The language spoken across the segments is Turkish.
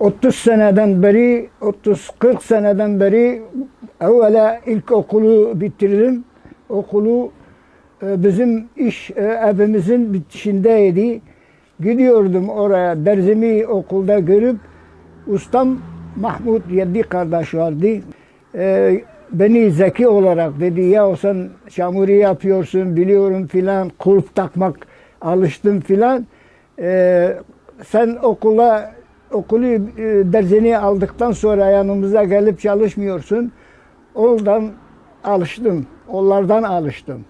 30 seneden beri, 30-40 seneden beri evvela ilkokulu bitirdim. Okulu e, bizim iş e, evimizin bitişindeydi. Gidiyordum oraya dersimi okulda görüp ustam Mahmut Yeddi kardeş vardı. E, beni zeki olarak dedi ya sen çamuri yapıyorsun biliyorum filan kulp takmak alıştım filan. Sen okula okulu e, dersini aldıktan sonra yanımıza gelip çalışmıyorsun. Oradan alıştım. Onlardan alıştım.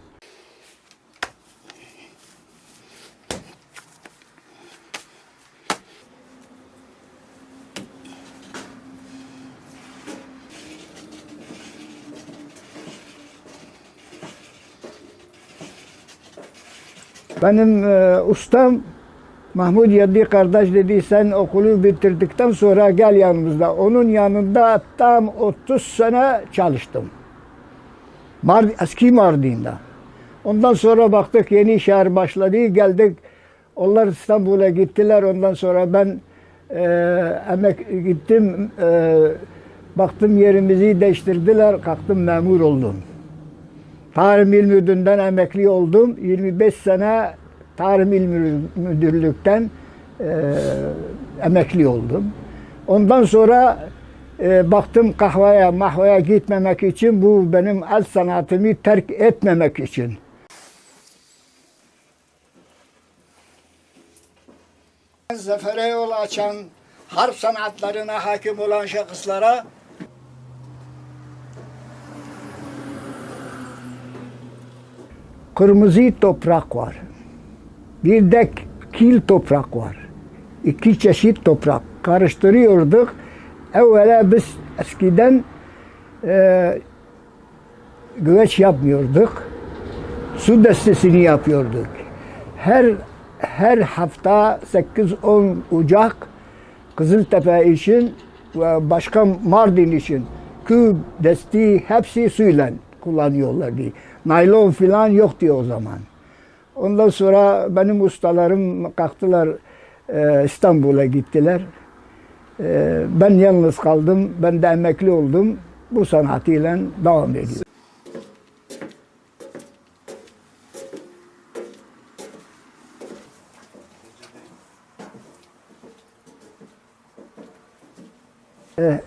Benim e, ustam Mahmud Yeddi kardeş dedi sen okulu bitirdikten sonra gel yanımızda. Onun yanında tam 30 sene çalıştım. Mar eski Mardin'de. Ondan sonra baktık yeni şehir başladı. Geldik. Onlar İstanbul'a gittiler. Ondan sonra ben e, emek gittim. E, baktım yerimizi değiştirdiler. Kalktım memur oldum. Tarım İl Müdürlüğü'nden emekli oldum. 25 sene Tarım İl Müdürlük'ten e, emekli oldum. Ondan sonra e, baktım kahveye mahvaya gitmemek için bu benim el sanatımı terk etmemek için. Zafere yol açan, harp sanatlarına hakim olan şahıslara kırmızı toprak var. Bir de kil toprak var. İki çeşit toprak. Karıştırıyorduk. Evvela biz eskiden e, güveç yapmıyorduk. Su destesini yapıyorduk. Her her hafta 8-10 Ocak Kızıltepe için ve başka Mardin için kü desti hepsi suyla kullanıyorlardı. Naylon filan yoktu o zaman. Ondan sonra benim ustalarım kalktılar e, İstanbul'a gittiler. E, ben yalnız kaldım. Ben de emekli oldum. Bu sanatıyla devam ediyorum. E,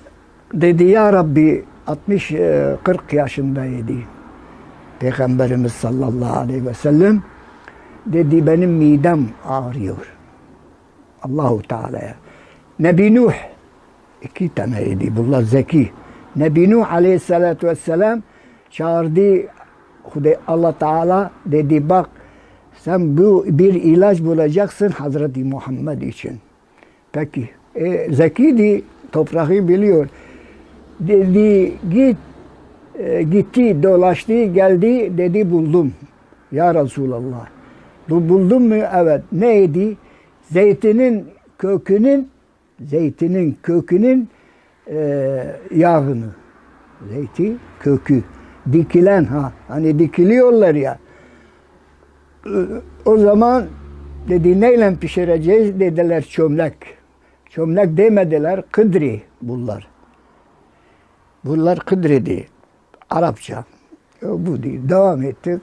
dedi ya Rabbi 60-40 yaşındaydı. Peygamberimiz sallallahu aleyhi ve sellem dedi benim midem ağrıyor. Allahu Teala'ya. Nebi Nuh iki taneydi bunlar zeki. Nebi Nuh aleyhissalatu vesselam çağırdı Allah Teala dedi bak sen bu bir ilaç bulacaksın Hazreti Muhammed için. Peki e, zekiydi toprağı biliyor. Dedi git e, gitti dolaştı geldi dedi buldum. Ya Resulallah. Bu buldun mu? Evet. Neydi? Zeytinin kökünün zeytinin kökünün e, yağını. Zeyti kökü. Dikilen ha. Hani dikiliyorlar ya. E, O zaman dedi neyle pişireceğiz? Dediler çömlek. Çömlek demediler. Kıdri bunlar. Bunlar kıdridi. Arapça. Bu değil. Devam ettik.